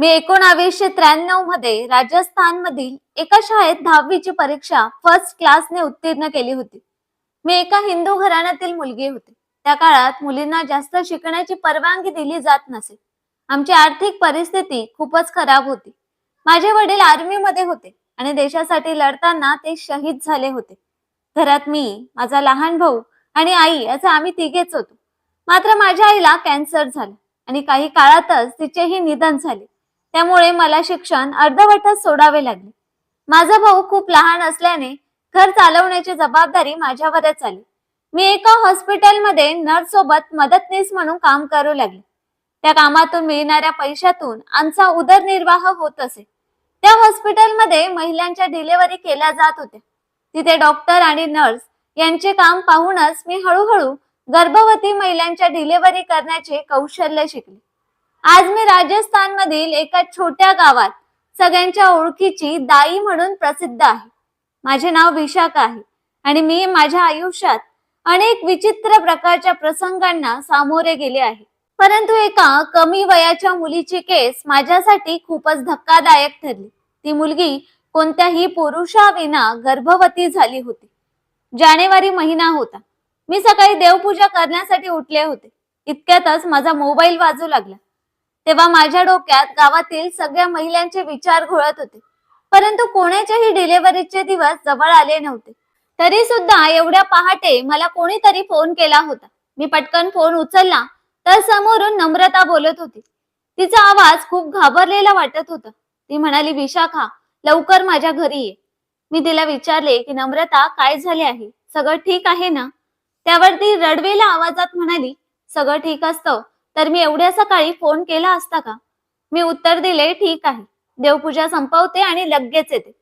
मी एकोणावीसशे त्र्याण्णवमध्ये राजस्थान मधील एका शाळेत दहावीची परीक्षा फर्स्ट क्लासने उत्तीर्ण केली होती. मी एका हिंदू घराण्यातील मुलगी होते. त्या काळात मुलींना जास्त शिकण्याची परवानगी दिली जात नसे. आमची आर्थिक परिस्थिती खूपच खराब होती. माझे वडील आर्मी मध्ये होते आणि देशासाठी लढताना ते शहीद झाले होते. घरात मी माझा लहान भाऊ आणि आई असं आम्ही तिघेच होतो. मात्र माझ्या आईला कॅन्सर झाला आणि काही काळातच तिचेही निधन झाले. त्यामुळे मला शिक्षण अर्धवटच सोडावे लागले. माझा भाऊ खूप लहान असल्याने घर चालवण्याची जबाबदारी माझ्यावरच आली. मी एका हॉस्पिटलमध्ये नर्स सोबत मदतनीस म्हणून काम करू लागले. त्या कामातून मिळणाऱ्या पैशातून आमचा उदरनिर्वाह होत असे. त्या हॉस्पिटलमध्ये महिलांच्या डिलेव्हरी केल्या जात होत्या. तिथे डॉक्टर आणि नर्स यांचे काम पाहूनच मी हळूहळू गर्भवती महिलांच्या डिलेव्हरी करण्याचे कौशल्य शिकले. आज मी राजस्थान मधील एका छोट्या गावात सगळ्यांच्या ओळखीची दाई म्हणून प्रसिद्ध आहे. माझे नाव विशाखा आहे आणि मी माझ्या आयुष्यात अनेक विचित्र प्रकारच्या प्रसंगांना सामोरे गेले आहे. परंतु एका कमी वयाच्या मुलीची केस माझ्यासाठी खूपच धक्कादायक ठरली. ती मुलगी कोणत्याही पुरुषाविना गर्भवती झाली होती. जानेवारी महिना होता. मी सकाळी देवपूजा करण्यासाठी उठले होते. इतक्यातच माझा मोबाईल वाजू लागला. तेव्हा माझ्या डोक्यात गावातील सगळ्या महिलांचे विचार घोळत होते. परंतु कोणाच्याही डिलेव्हरीचे दिवस जवळ आले नव्हते. तरी सुद्धा एवढ्या पहाटे मला कोणीतरी फोन केला होता. मी पटकन फोन उचलला तर समोरून नम्रता बोलत होती. तिचा आवाज खूप घाबरलेला वाटत होता. ती म्हणाली विशाखा लवकर माझ्या घरी ये. मी तिला विचारले की नम्रता काय झाले आहे? सगळं ठीक आहे ना? त्यावर ती रडवेल्या आवाजात म्हणाली सगळं ठीक असतं. तर मी एवढ्या सकाळी फोन केला असता का? मी उत्तर दिले ठीक आहे. देवपूजा संपवते आणि लगेच येते.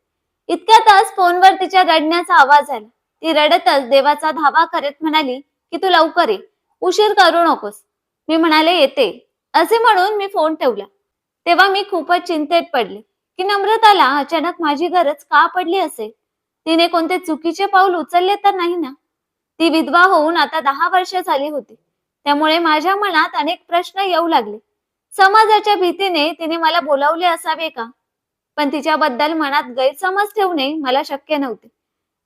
इतक्यातच फोनवर तिच्या रडण्याचा आवाज आला. ती रडतच देवाचा धावा करत म्हणाली की तू लवकर ये. उशीर करू नकोस. मी म्हणाले येते. असे म्हणून मी फोन ठेवला. तेव्हा मी खूपच चिंतेत पडले. की नम्रताला अचानक माझी गरज का पडली असेल तिने कोणते चुकीचे पाऊल उचलले तर नाही ना? ती विधवा होऊन आता दहा वर्ष झाली होती. त्यामुळे माझ्या मनात अनेक प्रश्न येऊ लागले. समाजाच्या भीतीने तिने मला बोलावले असावे का? पण तिच्याबद्दल मनात गैरसमज ठेवणे मला शक्य नव्हते.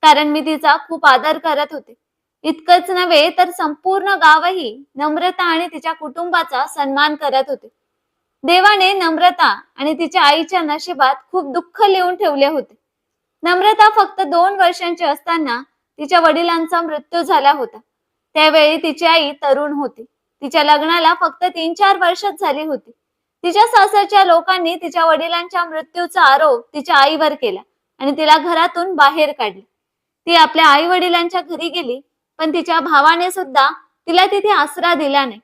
कारण मी तिचा खूप आदर करत होते. इतकंच नव्हे तर संपूर्ण गावही नम्रता आणि तिच्या कुटुंबाचा सन्मान करत होते. देवाने नम्रता आणि तिच्या आईच्या नशिबात खूप दुःख लिहून ठेवले होते. नम्रता फक्त दोन वर्षांची असताना तिच्या वडिलांचा मृत्यू झाला होता. त्यावेळी तिची आई तरुण होती. तिच्या लग्नाला फक्त तीन चार वर्षच झाली होती. तिच्या सासरच्या लोकांनी तिच्या वडिलांच्या मृत्यूचा आरोप तिच्या आईवर केला आणि तिला घरातून बाहेर काढले. ती आपल्या आई वडिलांच्या घरी गेली पण तिच्या भावाने सुद्धा तिला तिथे आसरा दिला नाही.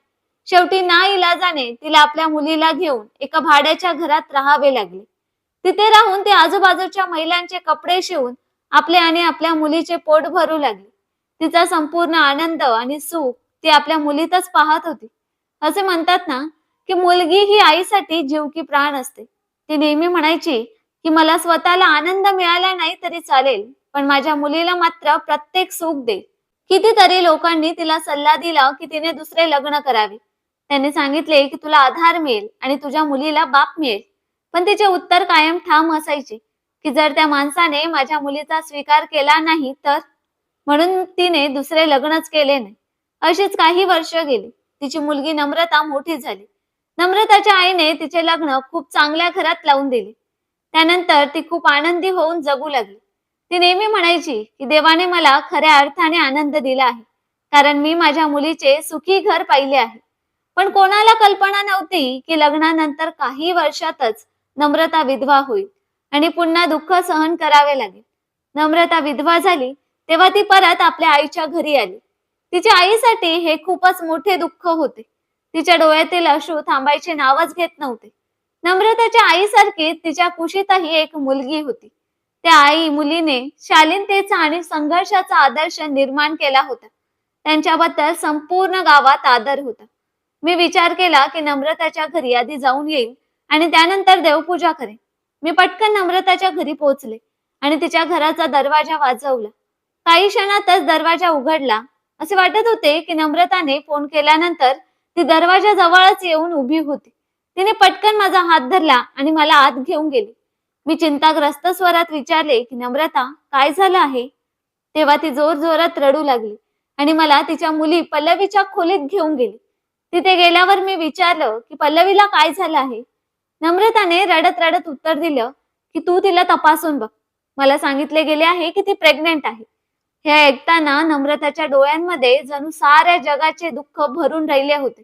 शेवटी ना इलाजाने तिला आपल्या मुलीला घेऊन एका भाड्याच्या घरात राहावे लागले. तिथे राहून ती आजूबाजूच्या महिलांचे कपडे शिवून आपले आणि आपल्या मुलीचे पोट भरू लागले. तिचा संपूर्ण आनंद आणि सुख ती आपल्या मुलीतच पाहत होती. असे म्हणतात ना की मुलगी ही आईसाठी जीव की प्राण असते. ती नेहमी म्हणायची की मला स्वतःला आनंद मिळाला नाही तरी चालेल पण माझ्या मुलीला मात्र प्रत्येक सुख दे. कितीतरी लोकांनी तिला सल्ला दिला की तिने दुसरे लग्न करावे. त्यांनी सांगितले की तुला आधार मिळेल आणि तुझ्या मुलीला बाप मिळेल. पण तिचे उत्तर कायम ठाम असायचे की जर त्या माणसाने माझ्या मुलीचा स्वीकार केला नाही तर? म्हणून तिने दुसरे लग्नच केले नाही. अशीच काही वर्ष गेली. तिची मुलगी नम्रता मोठी झाली. नम्रताच्या आईने तिचे लग्न खूप चांगल्या घरात लावून दिले. त्यानंतर ती खूप आनंदी होऊन जगू लागली. ती नेहमी म्हणायची की देवाने मला खऱ्या अर्थाने आनंद दिला आहे. कारण मी माझ्या मुलीचे सुखी घर पाहिले आहे. पण कोणाला कल्पना नव्हती की लग्नानंतर काही वर्षातच नम्रता विधवा होईल आणि पुन्हा दुःख सहन करावे लागेल. नम्रता विधवा झाली तेव्हा ती परत आपल्या आईच्या घरी आली. तिच्या आईसाठी हे खूपच मोठे दुःख होते. तिच्या डोळ्यातील अश्रू थांबायचे नावच घेत नव्हते. नम्रताच्या आईसारखी तिच्या कुशीतही एक मुलगी होती. त्या आई मुलीने शालीनतेचा आणि संघर्षाचा आदर्श निर्माण केला होता. त्यांच्याबद्दल संपूर्ण गावात आदर होता. मी विचार केला की नम्रताच्या घरी आधी जाऊन येईल आणि त्यानंतर देवपूजा करेन. मी पटकन नम्रताच्या घरी पोहोचले आणि तिच्या घराचा दरवाजा वाजवला. काही क्षणातच दरवाजा उघडला. असे वाटत होते की नम्रताने फोन केल्यानंतर ती दरवाजा जवळच येऊन उभी होती. तिने पटकन माझा हात धरला आणि मला आत घेऊन गेली. मी चिंताग्रस्त स्वरात विचारले की नम्रता काय झालं आहे? तेव्हा ती जोर जोरात रडू लागली आणि मला तिच्या मुली पल्लवीच्या खोलीत घेऊन गेली. तिथे गेल्यावर मी विचारलं की पल्लवीला काय झालं आहे? नम्रताने रडत रडत उत्तर दिलं की तू तिला तपासून बघ. मला सांगितले गेले आहे की ती प्रेग्नेंट आहे. हे ऐकताना नम्रताच्या डोळ्यांमध्ये जणू साऱ्या जगाचे दुःख भरून राहिले होते.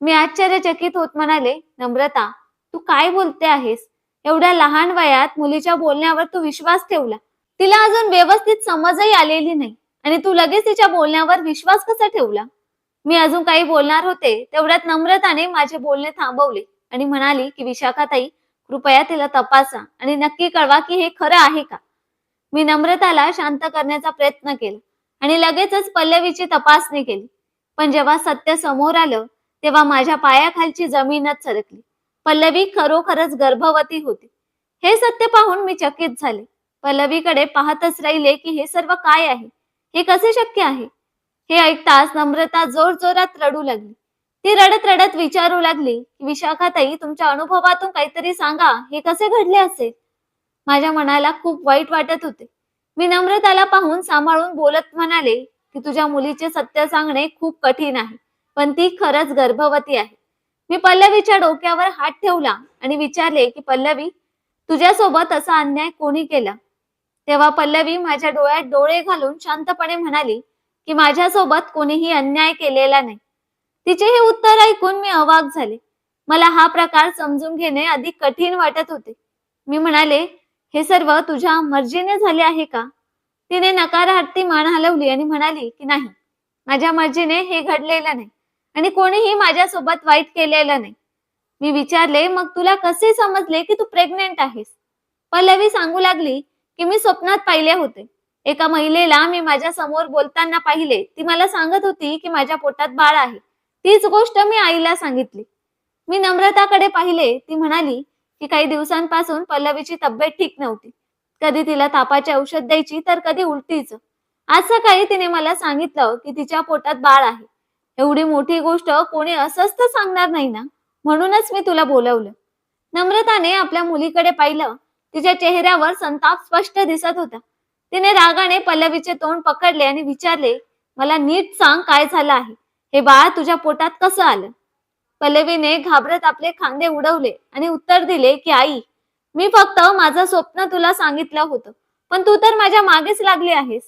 मी आश्चर्यचकित होत म्हणाले नम्रता तू काय बोलते आहेस? एवढ्या लहान वयात मुलीच्या बोलण्यावर तू विश्वास ठेवला. तिला अजून व्यवस्थित समजही आलेली नाही. आणि तू लगेच तिच्या बोलण्यावर विश्वास कसा ठेवला? मी अजून काही बोलणार होते तेवढ्यात नम्रताने माझे बोलणे थांबवले आणि म्हणाली की विशाखाताई कृपया तिला तपासा आणि नक्की कळवा की हे खरं आहे का? मी नम्रताला शांत करण्याचा प्रयत्न केला आणि लगेचच पल्लवीची तपासणी केली. पण जेव्हा सत्य समोर आलं तेव्हा माझ्या पायाखालची जमीनच सरकली. पल्लवी खरोखरच गर्भवती होती. हे सत्य पाहून मी चकित झाले. पल्लवीकडे पाहतच राहिले की हे सर्व काय आहे? हे कसे शक्य आहे? हे ऐकताच नम्रता जोर जोरात रडू लागली. ती रडत रडत विचारू लागली की विशाखाताई तुमच्या अनुभवातून काहीतरी सांगा हे कसे घडले असेल? माझ्या मनाला खूप वाईट वाटत होते. मी नम्रताला पाहून सांभाळून बोलत म्हणाले की तुझ्या मुलीचे सत्य सांगणे खूप कठीण आहे पण ती खरंच गर्भवती आहे. मी पल्लवीच्या डोक्यावर हात ठेवला आणि विचारले की पल्लवी तुझ्यासोबत असा अन्याय कोणी केला? तेव्हा पल्लवी माझ्या डोळ्यात डोळे घालून शांतपणे म्हणाली की माझ्यासोबत कोणीही अन्याय केलेला नाही. तिचे हे उत्तर ऐकून मी अवाक झाले. मला हा प्रकार समजून घेणे अधिक कठीण वाटत होते. मी म्हणाले हे सर्व तुझ्या मर्जीने झाले आहे का? तिने नकारार्थी मान हलवली आणि म्हणाली की नाही माझ्या मर्जीने हे घडलेलं नाही आणि कोणीही माझ्यासोबत वाईट केलेलं नाही. मी विचारले मग तुला कसे समजले की तू प्रेग्नेंट आहेस? पल्लवी सांगू लागली की मी स्वप्नात पाहिले होते. एका महिलेला मी माझ्यासमोर बोलताना पाहिले ती मला सांगत होती की माझ्या पोटात बाळ आहे. तीच गोष्ट मी आईला सांगितली. मी नम्रताकडे पाहिले ती म्हणाली की काही दिवसांपासून पल्लवीची तब्येत ठीक नव्हती. कधी तिला तापाचे औषध द्यायची तर कधी उलटीच. आज सकाळी तिने मला सांगितलं की तिच्या पोटात बाळ आहे. एवढी मोठी गोष्ट कोणी असंच तर सांगणार नाही ना? म्हणूनच मी तुला बोलवलं. नम्रताने आपल्या मुलीकडे पाहिलं. तिच्या चेहऱ्यावर संताप स्पष्ट दिसत होता. तिने रागाने पल्लवीचे तोंड पकडले आणि विचारले मला नीट सांग काय झालं आहे? हे बाळ तुझ्या पोटात कसं आलं? पल्लवीने घाबरत आपले खांदे उडवले आणि उत्तर दिले की आई मी फक्त माझं स्वप्न तुला सांगितलं होतं पण तू तर माझ्या मागेच लागली आहेस.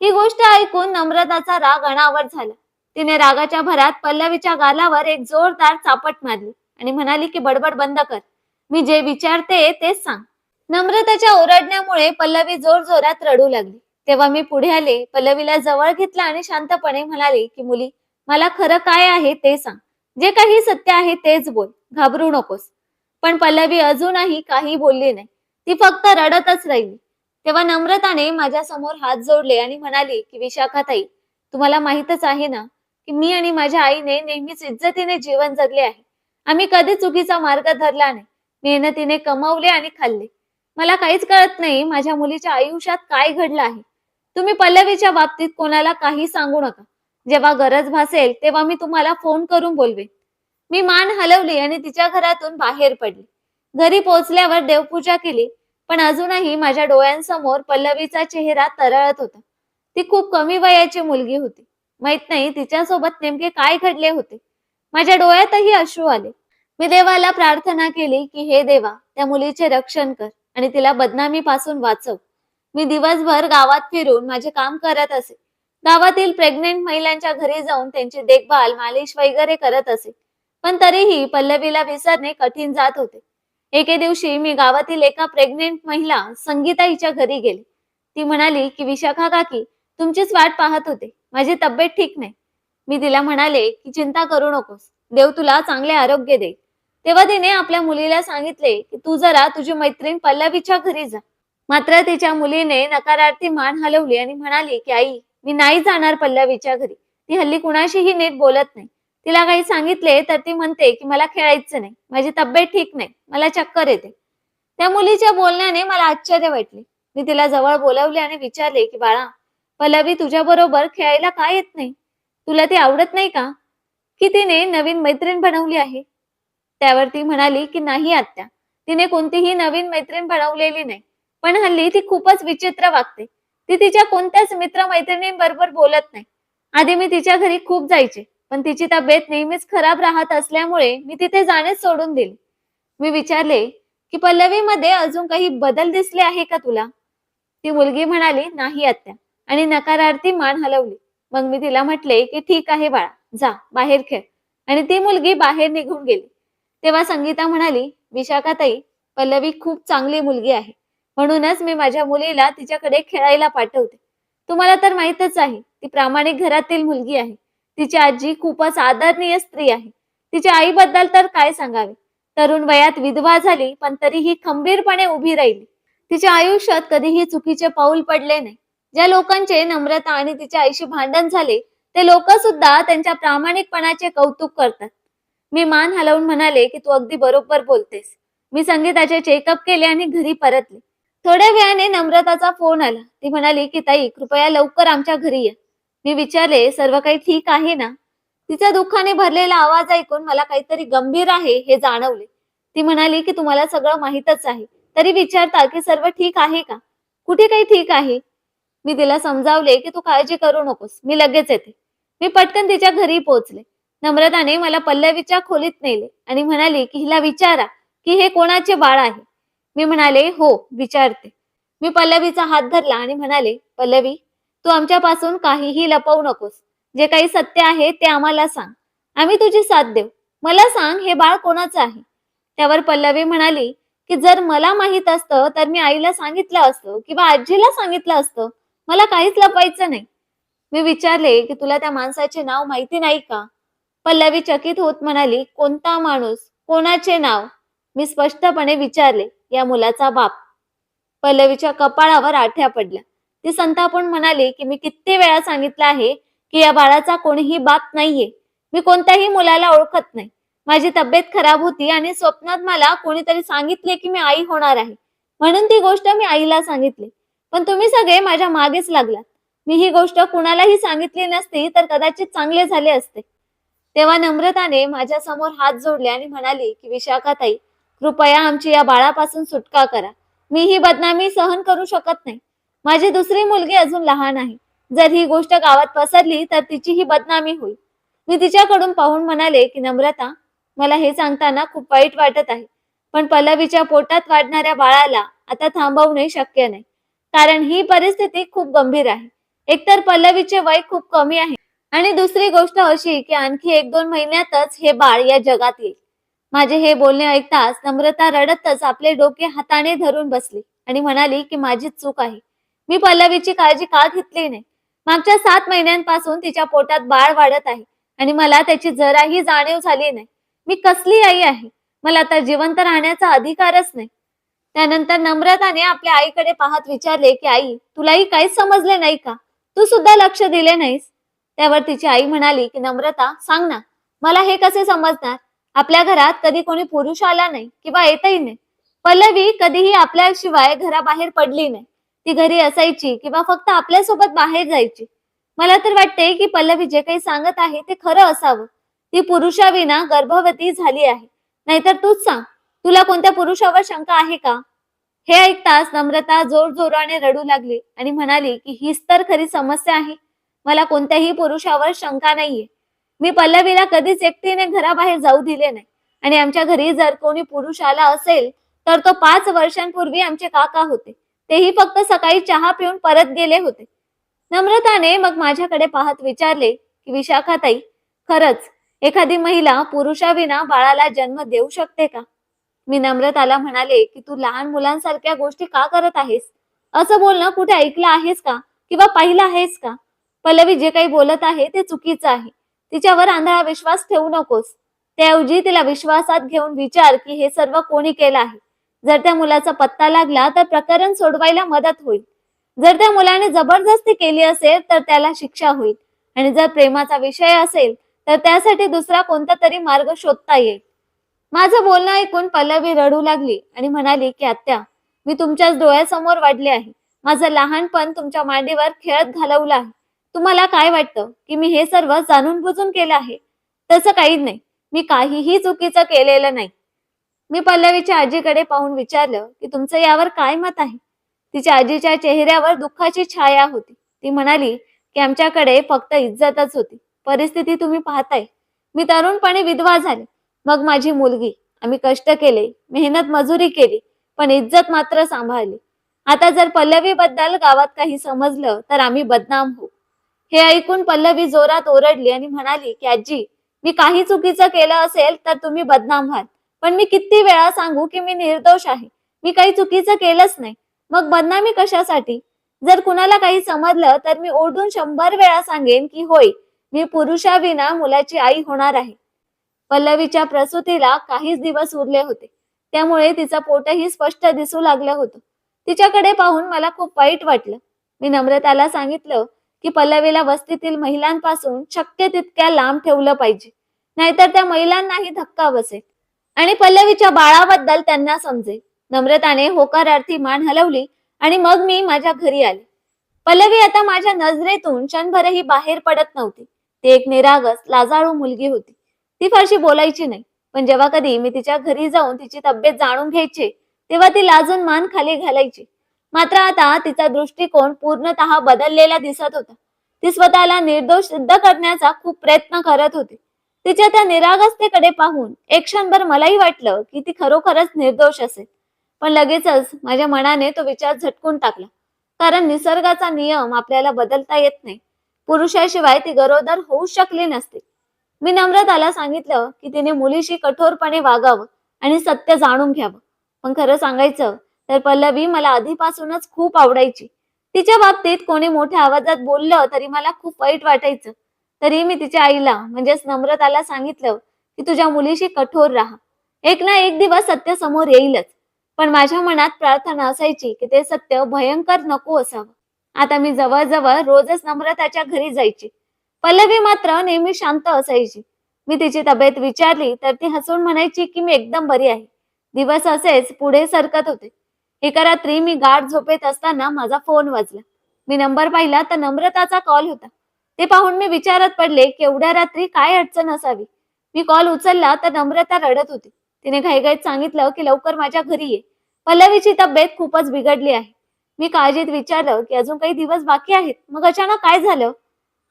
ही गोष्ट ऐकून नम्रताचा राग अनावर झाला. तिने रागाच्या भरात पल्लवीच्या गालावर एक जोरदार चापट मारली आणि म्हणाली की बडबड बंद कर मी जे विचारते तेच सांग. नम्रताच्या ओरडण्यामुळे पल्लवी जोर जोरात रडू लागली. तेव्हा मी पुढे आले पल्लवीला जवळ घेतला आणि शांतपणे म्हणाले की मुली मला खरं काय आहे ते सांग. जे काही सत्य आहे तेच बोल. घाबरू नकोस. पण पल्लवी अजूनही काही बोलली नाही. ती फक्त रडतच राहिली. तेव्हा नम्रताने माझ्यासमोर हात जोडले आणि म्हणाली की विशाखाताई तुम्हाला माहितच आहे ना की मी आणि माझ्या आईने नेहमीच इज्जतीने जीवन जगले आहे. आम्ही कधी चुकीचा मार्ग धरला नाही. मेहनतीने कमवले आणि खाल्ले. मला काहीच कळत नाही माझ्या मुलीच्या आयुष्यात काय घडलं आहे. तुम्ही पल्लवीच्या बाबतीत कोणाला काही सांगू नका. जेव्हा गरज भासेल तेव्हा मी तुम्हाला फोन करून बोलवे मी मान हलवली आणि तिच्या घरातून बाहेर पडली. घरी पोहोचल्यावर देवपूजा केली पण अजूनही माझ्या डोळ्यांसमोर पल्लवीचा चेहरा तरळत होता. ती खूप कमी वयाची मुलगी होती. माहीत नाही तिच्यासोबत नेमके काय घडले होते. माझ्या डोळ्यातही अश्रू आले. मी देवाला प्रार्थना केली की हे देवा त्या मुलीचे रक्षण कर आणि तिला बदनामी पासून वाचव. मी दिवसभर गावात फिरून माझे काम करत असे. गावातील प्रेग्नेंट महिलांच्या घरी जाऊन त्यांची देखभाल मालिश वगैरे करत असे. पण तरीही पल्लवीला विसरणे कठीण जात होते. एके दिवशी मी गावातील एका प्रेग्नेंट महिला संगीता हिच्या घरी गेली. ती म्हणाली की विशाखा काकी तुमचीच वाट पाहत होते. माझी तब्येत ठीक नाही. मी तिला म्हणाले की चिंता करू नकोस. देव तुला चांगले आरोग्य दे तेव्हा तिने आपल्या मुलीला सांगितले की तू जरा तुझी मैत्रीण पल्लवीच्या घरी जा. मात्र तिच्या मुलीने नकारार्थी मान हलवली आणि म्हणाली की आई मी नाही जाणार पल्लवीच्या घरी. ती हल्ली कुणाशीही नीट बोलत नाही. तिला काही सांगितले तर ती म्हणते की मला खेळायचं नाही. माझी तब्येत ठीक नाही. मला चक्कर येते. त्या मुलीच्या बोलण्याने मला आश्चर्य वाटले. मी तिला जवळ बोलावले आणि विचारले की बाळा पल्लवी तुझ्या बरोबर खेळायला काय येत नाही? तुला ती आवडत नाही का? की तिने नवीन मैत्रीण बनवली आहे? त्यावर ती म्हणाली की नाही आत्या. तिने कोणतीही नवीन मैत्रीण बनवलेली नाही. पण हल्ली ती खूपच विचित्र वागते. ती तिच्या कोणत्याच मित्र मैत्रिणींबरोबर बोलत नाही. आधी मी तिच्या घरी खूप जायचे पण तिची तब्येत नेहमीच खराब राहत असल्यामुळे मी तिथे जाणेच सोडून दिले. मी विचारले की पल्लवीमध्ये अजून काही बदल दिसले आहे का तुला? ती मुलगी म्हणाली नाही आत्या. आणि नकारार्थी मान हलवली. मग मी तिला म्हटले की ठीक आहे बाळा जा बाहेर खेळ. आणि ती मुलगी बाहेर निघून गेली. तेव्हा संगीता म्हणाली विशाखाताई पल्लवी खूप चांगली मुलगी आहे. म्हणूनच मी माझ्या मुलीला तिच्याकडे खेळायला पाठवते. तुम्हाला तर माहितच आहे ती प्रामाणिक घरातील मुलगी आहे. तिची आजी खूपच आदरणीय स्त्री आहे. तिच्या आईबद्दल तर काय सांगावे? तरुण वयात विधवा झाली पण तरीही खंबीरपणे उभी राहिली. तिच्या आयुष्यात कधीही चुकीचे पाऊल पडले नाही. ज्या लोकांचे नम्रता आणि तिच्या आईशी भांडण झाले ते लोक सुद्धा त्यांच्या प्रामाणिकपणाचे कौतुक करतात. मी मान हलवून म्हणाले की तू अगदी बरोबर बोलतेस. मी संगीताचे चेकअप केले आणि घरी परतले. थोड्या वेळाने नम्रताचा फोन आला. ती म्हणाली की ताई कृपया लवकर आमच्या घरी या. मी विचारले सर्व काही ठीक आहे ना? तिच्या दुःखाने भरलेला आवाज ऐकून मला काहीतरी गंभीर आहे हे जाणवले. ती म्हणाली की तुम्हाला सगळं माहीतच आहे. तरी विचारता की सर्व ठीक आहे का? कुठे काही ठीक आहे? मी तिला समजावले की तू काळजी करू नकोस. मी लगेच येते. मी पटकन तिच्या घरी पोहोचले. नम्रताने मला पल्लवीच्या खोलीत नेले आणि म्हणाली की हिला विचारा की हे कोणाचे बाळ आहे? मी म्हणाले हो विचारते. मी पल्लवीचा हात धरला आणि म्हणाले पल्लवी तू आमच्यापासून काहीही लपवू नकोस. जे काही सत्य आहे ते आम्हाला सांग. आम्ही तुझी साथ देऊ. मला सांग हे बाळ कोणाचं आहे? त्यावर पल्लवी म्हणाली की जर मला माहीत असतं तर मी आईला सांगितलं असतं किंवा आजीला सांगितलं असतं. मला काहीच लपवायचं नाही. मी विचारले की तुला त्या माणसाचे नाव माहिती नाही का? पल्लवी चकित होत म्हणाली कोणता माणूस? कोणाचे नाव? मी स्पष्टपणे विचारले या मुलाचा बाप. पल्लवीच्या कपाळावर आठ्या पडल्या. ती संतापून म्हणाली की मी किती वेळा सांगितलं आहे की या बाळाचा कोणीही बाप नाहीये. मी कोणत्याही मुलाला ओळखत नाही. माझी तब्येत खराब होती आणि स्वप्नात मला कोणीतरी सांगितले की मी आई होणार आहे. म्हणून ती गोष्ट मी आईला सांगितली. पण तुम्ही सगळे माझ्या मागेच लागलात. मी ही गोष्ट कुणालाही सांगितली नसती तर कदाचित चांगले झाले असते. तेव्हा नम्रताने माझ्यासमोर हात जोडले आणि म्हणाली की विशाखाताई कृपया आमची या बाळापासून सुटका करा. मी ही बदनामी सहन करू शकत नाही. माझी दुसरी मुलगी अजून लहान आहे. जर ही गोष्ट गावात पसरली तर तिची ही बदनामी होईल. मी तिच्याकडून पाहून म्हणाले की नम्रता मला हे सांगताना खूप वाईट वाटत आहे. पण पल्लवीच्या पोटात वाढणाऱ्या बाळाला आता थांबवणे शक्य नाही. कारण ही परिस्थिती खूप गंभीर आहे. एकतर पल्लवीचे वय खूप कमी आहे. आणि दुसरी गोष्ट अशी की आणखी एक दोन महिन्यातच हे बाळ या जगात येईल. माझे हे बोलणे ऐकताच नम्रता रडतच आपले डोके हाताने धरून बसली आणि म्हणाली की माझी चूक आहे. मी पल्लवीची काळजी का घेतली नाही? मागच्या सात महिन्यांपासून तिच्या पोटात बाळ वाढत आहे आणि मला त्याची जराही जाणीव झाली नाही. मी कसली आई आहे? मला तर जिवंत राहण्याचा अधिकारच नाही. त्यानंतर नम्रताने आपल्या आईकडे पाहत विचारले की आई तुलाही काहीच समजले नाही का? तू सुद्धा लक्ष दिले नाहीस? त्यावर तिची आई म्हणाली की नम्रता सांग ना मला हे कसे समजणार? आपल्या घरात कधी कोणी पुरुष आला नाही किंवा येतही नाही. पल्लवी कधीही आपल्याशिवाय घराबाहेर पडली नाही. ती घरी असायची किंवा फक्त आपल्यासोबत बाहेर जायची. मला तर वाटते की पल्लवी जे काही सांगत आहे ते खरं असावं. ती पुरुषाविना गर्भवती झाली आहे. नाहीतर तूच सांग तुला कोणत्या पुरुषावर शंका आहे का? हे ऐकताच नम्रता जोर जोराने रडू लागली आणि म्हणाली की हीच तर खरी समस्या आहे. मला कोणत्याही पुरुषावर शंका नाहीये. मी पल्लवीला कधीच एकटीने घराबाहेर जाऊ दिले नाही. आणि आमच्या घरी जर कोणी पुरुष आला असेल तर तो पाच वर्षांपूर्वी आमचे काका होते. तेही फक्त सकाळी चहा पिऊन परत गेले होते. नम्रताने मग माझ्याकडे पाहत विचारले की विशाखाताई खरंच एखादी महिला पुरुषाविना बाळाला जन्म देऊ शकते का? मी नम्रताला म्हणाले की तू लहान मुलांसारख्या गोष्टी का करत आहेस? असं बोलणं कुठे ऐकलं आहेस का? किंवा पाहिलं आहेस का? पल्लवी जे काही बोलत आहे ते चुकीचं आहे. तिच्यावर आंधळा विश्वास ठेवू नकोस. त्याऐवजी तिला विश्वासात घेऊन विचार की हे सर्व कोणी केलं आहे. जर त्या मुलाचा पत्ता लागला तर प्रकरण सोडवायला मदत होईल. जर त्या मुलाने जबरदस्ती केली असेल तर त्याला शिक्षा होईल. आणि जर प्रेमाचा विषय असेल तर त्यासाठी दुसरा कोणता तरी मार्ग शोधता येईल. माझं बोलणं ऐकून पल्लवी रडू लागली आणि म्हणाली की आत्या मी तुमच्याच डोळ्यासमोर वाढले आहे. माझं लहानपण तुमच्या मांडीवर खेळत घालवलं आहे. तुम्हाला काय वाटतं? की मी हे सर्व जाणून बुजून केलं आहे? तसं काही नाही. मी काहीही चुकीचं केलेलं नाही. मी पल्लवीच्या आजीकडे पाहून विचारलं की तुमचं यावर काय मत आहे? तिच्या आजीच्या चेहऱ्यावर दुःखाची छाया होती. ती म्हणाली की आमच्याकडे फक्त इज्जतच होती. परिस्थिती तुम्ही पाहताय. मी तरुणपणे विधवा झाले. मग माझी मुलगी. आम्ही कष्ट केले मेहनत मजुरी केली पण इज्जत मात्र सांभाळली. आता जर पल्लवी बद्दल गावात काही समजलं तर आम्ही बदनाम होऊ. हे ऐकून पल्लवी जोरात ओरडली आणि म्हणाली की आजी मी काही चुकीचं केलं असेल तर तुम्ही बदनाम व्हाल. पण मी किती वेळा सांगू की मी निर्दोष आहे. मी काही चुकीचं केलंच नाही. मग बदनामी कशासाठी? जर कुणाला काही समजलं तर मी ओढून शंभर वेळा सांगेन की होय मी पुरुषाविना मुलाची आई होणार आहे. पल्लवीच्या प्रसूतीला काहीच दिवस उरले होते. त्यामुळे तिचं पोटही स्पष्ट दिसू लागलं होतं. तिच्याकडे पाहून मला खूप वाईट वाटलं. मी नम्रताला सांगितलं की पल्लवीला वस्तीतील महिलांपासून शक्य तितक्या लांब ठेवलं पाहिजे. नाहीतर त्या महिलांनाही धक्का बसेल. आणि पल्लवीच्या बाळाबद्दल त्यांना समजेल. नम्रताने होकारार्थी मान हलवली आणि मग मी माझ्या घरी आले. पल्लवी आता माझ्या नजरेतून क्षणभरही बाहेर पडत नव्हती. ती एक निरागस लाजाळू मुलगी होती. ती फारशी बोलायची नाही. पण जेव्हा कधी मी तिच्या घरी जाऊन तिची तब्येत जाणून घ्यायची तेव्हा ती लाजून मान खाली घालायची. मात्र आता तिचा दृष्टिकोन पूर्णतः बदललेला दिसत होता. ती स्वतःला निर्दोष सिद्ध करण्याचा खूप प्रयत्न करत होती. तिच्या त्या निरागस्तेकडे पाहून एक क्षणभर मलाही वाटलं की ती खरोखरच निर्दोष असेल. पण लगेचच माझ्या मनाने तो विचार झटकून टाकला. कारण निसर्गाचा नियम आपल्याला बदलता येत नाही. पुरुषाशिवाय ती गरोदर होऊ शकली नसते. मी नम्रताला सांगितलं की तिने मुलीशी कठोरपणे वागावं आणि सत्य जाणून घ्यावं. पण खरं सांगायचं तर पल्लवी मला आधीपासूनच खूप आवडायची. तिच्या बाबतीत कोणी मोठ्या आवाजात बोललं तरी मला खूप वाईट वाटायचं. तरी मी तिच्या आईला म्हणजेच नम्रताला सांगितलं की तुझ्या मुलीशी कठोर राहा. एक ना एक दिवस सत्य समोर येईलच. पण माझ्या मनात प्रार्थना असायची की ते सत्य भयंकर नको असावं. आता मी जवळजवळ रोजच नम्रताच्या घरी जायची. पल्लवी मात्र नेहमी शांत असायची. मी तिची तब्येत विचारली तर ती हसून म्हणायची की मी एकदम बरी आहे. दिवस असेच पुढे सरकत होते. एका रात्री मी गाढ झोपेत असताना माझा फोन वाजला. मी नंबर पाहिला तर नम्रताचा कॉल होता. ते पाहून मी विचारत पडले की एवढ्या रात्री काय अडचण असावी? मी कॉल उचलला तर नम्रता रडत होती. तिने घाईघाईत सांगितलं की लवकर माझ्या घरी ये. पल्लवीची तब्येत खूपच बिघडली आहे. मी काळजीत विचारलं की अजून काही दिवस बाकी आहेत? मग अचानक काय झालं?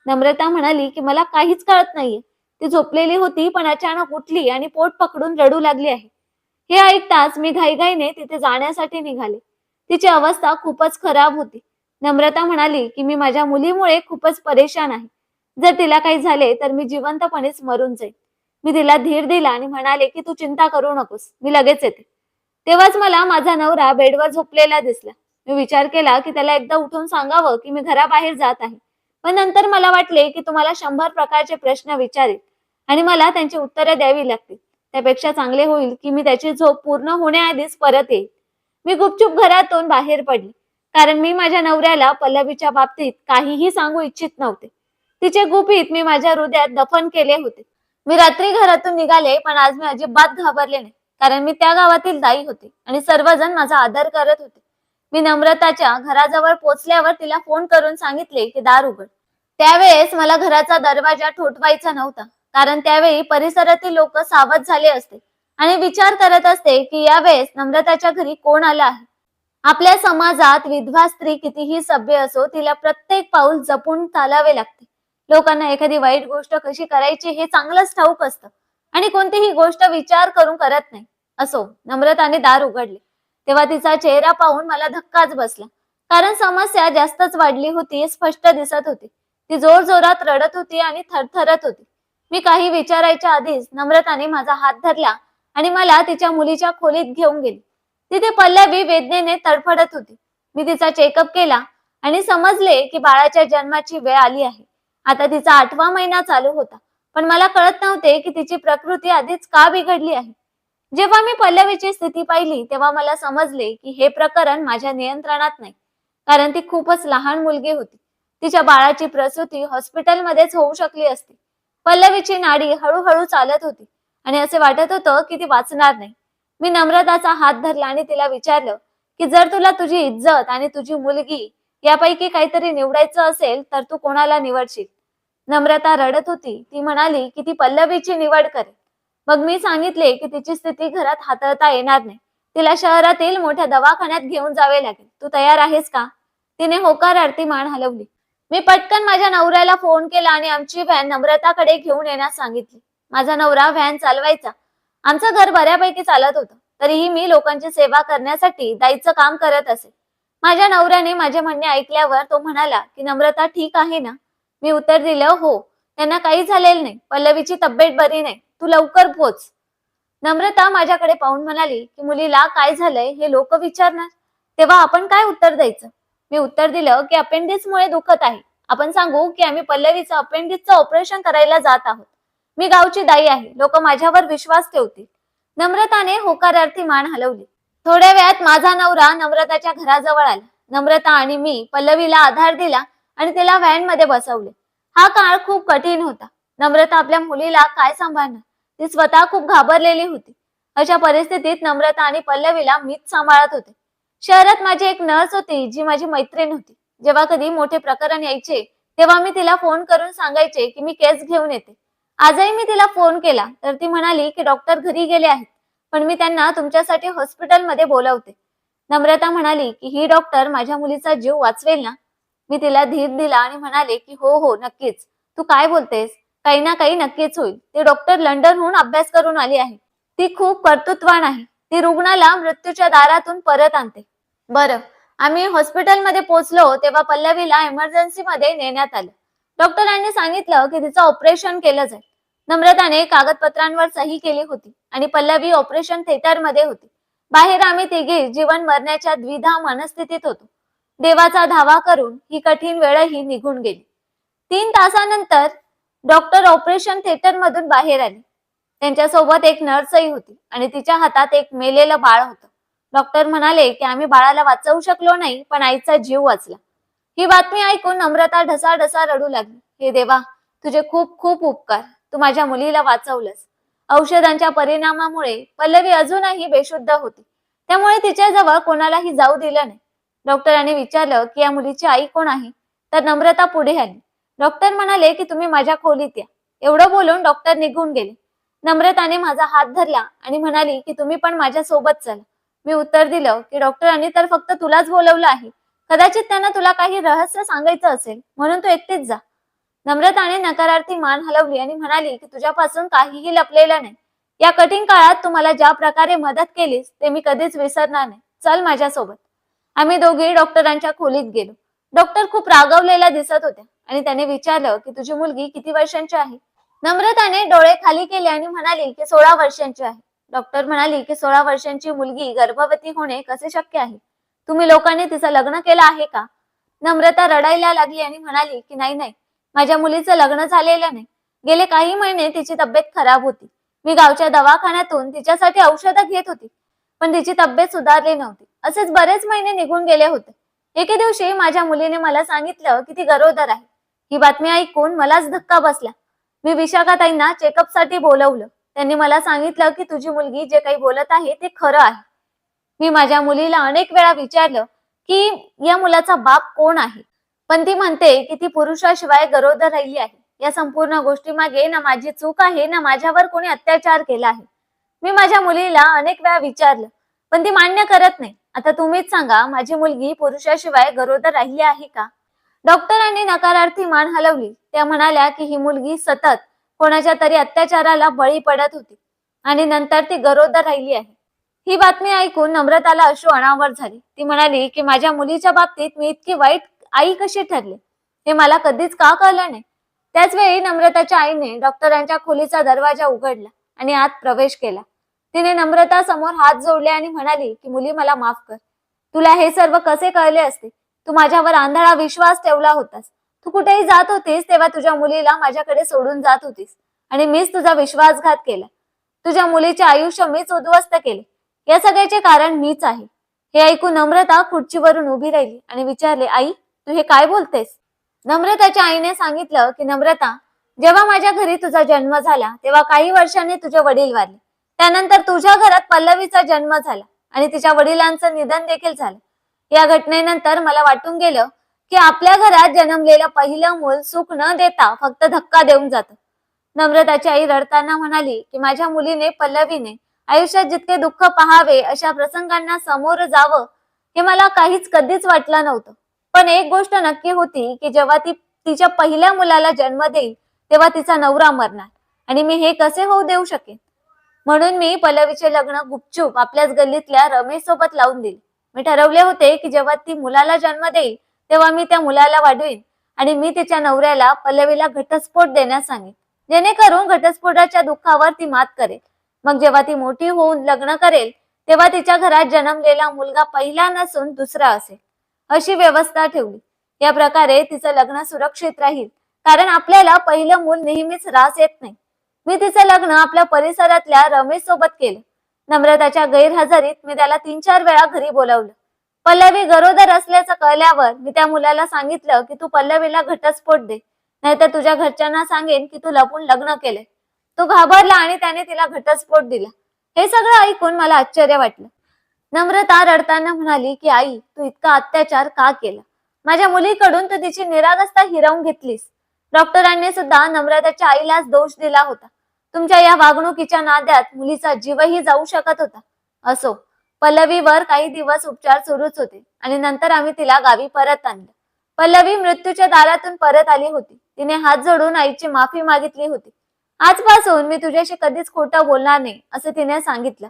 नम्रता म्हणाली की मला काहीच कळत नाहीये. ती झोपलेली होती पण अचानक उठली आणि पोट पकडून रडू लागली आहे. हे ऐकताच मी घाईघाईने तिथे जाण्यासाठी निघाले. तिची अवस्था खूपच खराब होती. नम्रता म्हणाली की मी माझ्या मुलीमुळे खूपच परेशान आहे. जर तिला काही झाले तर मी जिवंतपणेच मरून जाईल मी तिला धीर दिला आणि म्हणाले की तू चिंता करू नकोस मी लगेच येते. तेव्हाच मला माझा नवरा बेडवर झोपलेला दिसला. मी विचार केला की त्याला एकदा उठून सांगावं की मी घराबाहेर जात आहे. पण नंतर मला वाटले की तुम्हाला शंभर प्रकारचे प्रश्न विचारेल आणि मला त्यांची उत्तरे द्यावी लागतील. त्यापेक्षा चांगले होईल की मी त्याची झोप पूर्ण होण्याआधीच परत येईल. मी गुपचूप घरातून बाहेर पडली. कारण मी माझ्या नवऱ्याला पल्लवीच्या बाबतीत काहीही सांगू इच्छित नव्हते. तिचे गुपित मी माझ्या हृदयात दफन केले होते. मी रात्री घरातून निघाले पण आज मी अजिबात घाबरले नाही. कारण मी त्या गावातील दाई होते आणि सर्वजण माझा आदर करत होते. मी नम्रताच्या घराजवळ पोचल्यावर तिला फोन करून सांगितले की दार उघड. त्यावेळेस मला घराचा दरवाजा ठोठवायचा नव्हता. कारण त्यावेळी परिसरातील लोक सावध झाले असते आणि विचार करत असते की यावेळेस नम्रताच्या घरी कोण आला आहे? आपल्या समाजात विधवा स्त्री कितीही सभ्य असो तिला प्रत्येक पाऊल जपून चालावे लागते. लोकांना एखादी वाईट गोष्ट कशी करायची हे चांगलंच ठाऊक असतं आणि कोणतीही गोष्ट विचार करून करत नाही. असो नम्रताने दार उघडले. तेव्हा तिचा चेहरा पाहून मला धक्काच बसला. कारण समस्या जास्तच वाढली होती स्पष्ट दिसत होती. ती जोर जोरात रडत होती आणि थरथरत होती. मी काही विचारायच्या आधीच नम्रताने माझा हात धरला आणि मला तिच्या मुलीच्या खोलीत घेऊन गेली. तिथे पल्लवी वेदनेने तडफडत होती. मी तिचा चेकअप केला आणि समजले की बाळाच्या जन्माची वेळ आली आहे. आता तिचा आठवा महिना चालू होता पण मला कळत नव्हते की तिची प्रकृती आधीच का बिघडली आहे. जेव्हा मी पल्लवीची स्थिती पाहिली तेव्हा मला समजले की हे प्रकरण माझ्या नियंत्रणात नाही कारण ती खूपच लहान मुलगी होती. तिच्या बाळाची प्रसूती हॉस्पिटलमध्येच होऊ शकली असती. पल्लवीची नाडी हळूहळू चालत होती. आणि असे वाटत होतं की ती वाचणार नाही. मी नम्रताचा हात धरला आणि तिला विचारलं की जर तुला तुझी इज्जत आणि तुझी मुलगी यापैकी काहीतरी निवडायचं असेल तर तू कोणाला निवडशील? नम्रता रडत होती. ती म्हणाली की ती पल्लवीची निवड करेल मग मी सांगितले की तिची स्थिती घरात हाताळता येणार नाही. तिला शहरातील मोठ्या दवाखान्यात घेऊन जावे लागेल. तू तयार आहेस का? तिने होकार आरती मान हलवली. मी पटकन माझ्या नवऱ्याला फोन केला आणि आमची व्हॅन नम्रताकडे घेऊन येण्यास सांगितली. माझा नवरा व्हॅन चालवायचा. आमचं घर बऱ्यापैकी चालत होतं. तरीही मी लोकांची सेवा करण्यासाठी दाईचं काम करत असे. माझ्या नवऱ्याने माझे म्हणणे ऐकल्यावर तो म्हणाला की नम्रता ठीक आहे ना? मी उत्तर दिलं हो. त्यांना काही झालेलं नाही. पल्लवीची तब्येत बरी नाही. तू लवकर पोच. नम्रता माझ्याकडे पाहून म्हणाली की मुलीला काय झालंय हे लोक विचारणार? तेव्हा आपण काय उत्तर द्यायचं? मी उत्तर दिलं की अपेंडिक्स मुळे दुखत आहे. आपण सांगू की आम्ही पल्लवीचं अपेंडिक्सचं ऑपरेशन करायला जात आहोत. मी गावची दाई आहे. लोक माझ्यावर विश्वास ठेवतील. नम्रताने होकारार्थी मान हलवली. थोड्या वेळात माझा नवरा नम्रताच्या घराजवळ आला. नम्रता आणि मी पल्लवीला आधार दिला आणि तिला व्हॅनमध्ये बसवले. हा काळ खूप कठीण होता. नम्रता आपल्या मुलीला काय सांभाळणार? ती स्वतः खूप घाबरलेली होती. अशा परिस्थितीत नम्रता आणि पल्लवीला मीच सांभाळत होते. शहरात माझी एक नर्स होती जी माझी मैत्रीण होती. जेव्हा कधी मोठे प्रकरण यायचे तेव्हा मी तिला फोन करून सांगायचे की मी केस घेऊन येते. आजही मी तिला फोन केला तर ती म्हणाली की डॉक्टर घरी गेले आहेत पण मी त्यांना तुमच्यासाठी हॉस्पिटलमध्ये बोलावते. नम्रता म्हणाली की ही डॉक्टर माझ्या मुलीचा जीव वाचवेल ना? मी तिला धीर दिला आणि म्हणाले की हो हो नक्कीच. तू काय बोलतेस? काही ना काही नक्कीच होईल. ती डॉक्टर लंडनहून अभ्यास करून आली आहे. ती खूप कर्तृत्वान आहे. ती रुग्णाला मृत्यूच्या दारातून परत आणते. बरं. आम्ही हॉस्पिटलमध्ये पोहोचलो तेव्हा पल्लवीला इमर्जन्सी मध्ये नेण्यात आलं. डॉक्टरांनी सांगितलं की तिचं ऑपरेशन केलं जाईल. नम्रताने कागदपत्रांवर सही केली होती आणि पल्लवी ऑपरेशन थिएटरमध्ये होती. बाहेर आम्ही तिघे जीवन मरण्याच्या द्विधा मनस्थितीत होतो. देवाचा धावा करून ही कठीण वेळही निघून गेली. तीन तासानंतर डॉक्टर ऑपरेशन थिएटर मधून बाहेर आले. त्यांच्यासोबत एक नर्सही होती आणि तिच्या हातात एक मेलेलं बाळ होतं. डॉक्टर म्हणाले की आम्ही बाळाला वाचवू शकलो नाही पण आईचा जीव वाचला. ही बातमी ऐकून नम्रता ढसा ढसा रडू लागली. हे देवा तुझे खूप खूप उपकार. तू माझ्या मुलीला वाचवलंस. औषधांच्या परिणामामुळे पल्लवी अजूनही बेशुद्ध होती. त्यामुळे तिच्याजवळ कोणालाही जाऊ दिलं नाही. डॉक्टरांनी विचारलं की या मुलीची आई कोण आहे? तर नम्रता पुढे आली. डॉक्टर म्हणाले की तुम्ही माझ्या खोलीत या. एवढं बोलून डॉक्टर निघून गेले. नम्रताने माझा हात धरला आणि म्हणाली की तुम्ही पण माझ्या सोबत चला. मी उत्तर दिलं की डॉक्टरांनी तर फक्त तुलाच बोलवलं आहे. कदाचित त्यांना तुला काही रहस्य सांगायचं असेल म्हणून तू एकटीच जा. नम्रताने नकारार्थी मान हलवली आणि म्हणाली की तुझ्यापासून काहीही लपलेलं नाही. या कठीण काळात तू मला ज्या प्रकारे मदत केलीस ते मी कधीच विसरणार नाही. चल माझ्यासोबत. आम्ही दोघे डॉक्टरांच्या खोलीत गेलो. डॉक्टर खूप रागवलेल्या दिसत होत्या आणि त्याने विचारलं की तुझी मुलगी किती वर्षांची आहे? नम्रताने डोळे खाली केले आणि म्हणाली की सोळा वर्षांची आहे. डॉक्टर म्हणाली की सोळा वर्षांची मुलगी गर्भवती होणे कसे शक्य आहे? तुम्ही लोकांनी तिचं लग्न केलं आहे का? नम्रता रडायला लागली आणि म्हणाली की नाही नाही माझ्या मुलीचं लग्न झालेलं नाही. गेले काही महिने तिची तब्येत खराब होती. मी गावच्या दवाखान्यातून तिच्यासाठी औषधं घेत होती पण तिची तब्येत सुधारली नव्हती. असेच बरेच महिने निघून गेले होते. एके दिवशी माझ्या मुलीने मला सांगितलं की ती गरोदर आहे. ही बातमी ऐकून मलाच धक्का बसला. मी विशाखाताईंना चेकअपसाठी बोलवलं. त्यांनी मला सांगितलं की तुझी मुलगी जे काही बोलत आहे ते खरं आहे. मी माझ्या मुलीला अनेक वेळा विचारलं की या मुलाचा बाप कोण आहे? पण ती म्हणते की ती पुरुषाशिवाय गरोदर राहिली आहे. या संपूर्ण गोष्टी मागे ना माझी चूक आहे ना माझ्यावर कोणी अत्याचार केला आहे. मी माझ्या मुलीला अनेक वेळा विचारलं पण ती मान्य करत नाही. आता तुम्हीच सांगा माझी मुलगी पुरुषाशिवाय गरोदर राहिली आहे का? डॉक्टरांनी नकारार्थी मान हलवली. त्या म्हणाल्या की ही मुलगी सतत कोणाच्या तरी अत्याचाराला बळी पडत होती. आणि नंतर ती गरोदर राहिली आहे. ही बातमी ऐकून नम्रताला अश्रू अनावर झाली. ती म्हणाली की माझ्या मुलीच्या बाबतीत मी इतकी वाईट आई कशी ठरले? हे मला कधीच का कळलं नाही? त्याच वेळी नम्रताच्या आईने डॉक्टरांच्या खोलीचा दरवाजा उघडला आणि आत प्रवेश केला. तिने नम्रता समोर हात जोडले आणि म्हणाली की मुली मला माफ कर. तुला हे सर्व कसे कळले असते? तू माझ्यावर आंधळा विश्वास ठेवला होतास. तू कुठेही जात होतीस तेव्हा तुझ्या मुलीला माझ्याकडे सोडून जात होतीस. आणि मीच तुझा विश्वासघात केला. तुझ्या मुलीचे आयुष्य मीच उद्ध्वस्त केले. या सगळ्याचे कारण मीच आहे. हे ऐकून नम्रता खुर्चीवरून उभी राहिली आणि विचारले आई तू हे काय बोलतेस? नम्रताच्या आईने सांगितलं की नम्रता जेव्हा माझ्या घरी तुझा जन्म झाला तेव्हा काही वर्षांनी तुझे वडील वारले. त्यानंतर तुझ्या घरात पल्लवीचा जन्म झाला आणि तिच्या वडिलांचं निधन देखील झालं. या घटनेनंतर मला वाटून गेलं की आपल्या घरात जन्मलेलं पहिलं मूल सुख न देता फक्त धक्का देऊन जातं. नम्रताची आई रडताना म्हणाली की माझ्या मुलीने पल्लवीने आयुष्यात जितके दुःख पहावे अशा प्रसंगांना समोर जावं हे मला काहीच कधीच वाटलं नव्हतं. पण एक गोष्ट नक्की होती की जेव्हा ती तिच्या पहिल्या मुलाला जन्म देईल तेव्हा तिचा नवरा मरणार आणि मी हे कसे होऊ देऊ शकेन? म्हणून मी पल्लवीचे लग्न गुपचूप आपल्याच गल्लीतल्या रमेश सोबत लावून दिले. मी ठरवले होते की जेव्हा ती मुलाला जन्म देईल तेव्हा मी त्या मुलाला वाढवीन आणि मी तिच्या नवऱ्याला पल्लवीला घटस्फोट देण्यास सांगेन. जेणेकरून घटस्फोटाच्या दुःखावर ती मात करेल. मग जेव्हा ती मोठी होऊन लग्न करेल तेव्हा तिच्या घरात जन्मलेला मुलगा पहिला नसून दुसरा असेल. अशी व्यवस्था ठेवली. या प्रकारे तिचं लग्न सुरक्षित राहील. कारण आपल्याला पहिलं मूल नेहमीच रास येत नाही. मी तिचं लग्न आपल्या परिसरातल्या रमेश सोबत केलं. नम्रताच्या गैरहजेरीत मी त्याला तीन चार वेळा घरी बोलावलं. पल्लवी गरोदर असल्याचं कळल्यावर मी त्या मुलाला सांगितलं की तू पल्लवीला घटस्फोट दे. नाहीतर तुझ्या घरच्यांना सांगेन की तू लपून लग्न केले तो घाबरला आणि त्याने तिला घटस्फोट दिला. हे सगळं ऐकून मला आश्चर्य वाटलं. नम्रता रडताना म्हणाली की आई तू इतका अत्याचार का केला? माझ्या मुलीकडून तू तिची निरागस्ता हिरावून घेतलीस. डॉक्टरांनी सुद्धा नम्रताच्या आईलाच दोष दिला होता. तुमच्या या वागणुकीच्या नाद्यात मुलीचा जीवही जाऊ शकत होता. असो. पल्लवीवर काही दिवस उपचार सुरूच होते आणि नंतर आम्ही तिला गावी परत आणलं. पल्लवी मृत्यूच्या दारातून परत आली होती. तिने हात जोडून आईची माफी मागितली होती. आजपासून मी तुझ्याशी कधीच खोटं बोलणार नाही असं तिने सांगितलं.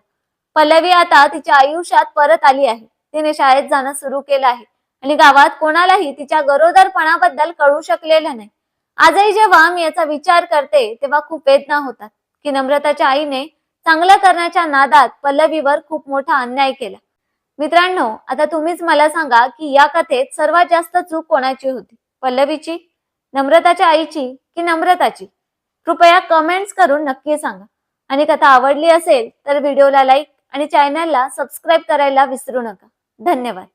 पल्लवी आता तिच्या आयुष्यात परत आली आहे. तिने शाळेत जाणं सुरू केलं आहे आणि गावात कोणालाही तिच्या गरोदरपणाबद्दल कळू शकलेलं नाही. आजही जेव्हा मी याचा विचार करते तेव्हा खूप वेदना होतात. की नम्रताच्या आईने चांगलं करण्याच्या नादात पल्लवीवर खूप मोठा अन्याय केला. मित्रांनो आता तुम्हीच मला सांगा की या कथेत सर्वात जास्त चूक कोणाची होती? पल्लवीची नम्रताच्या आईची की नम्रताची? कृपया कमेंट्स करून नक्की सांगा. आणि कथा आवडली असेल तर व्हिडिओला लाईक आणि चॅनलला सबस्क्राईब करायला विसरू नका. धन्यवाद.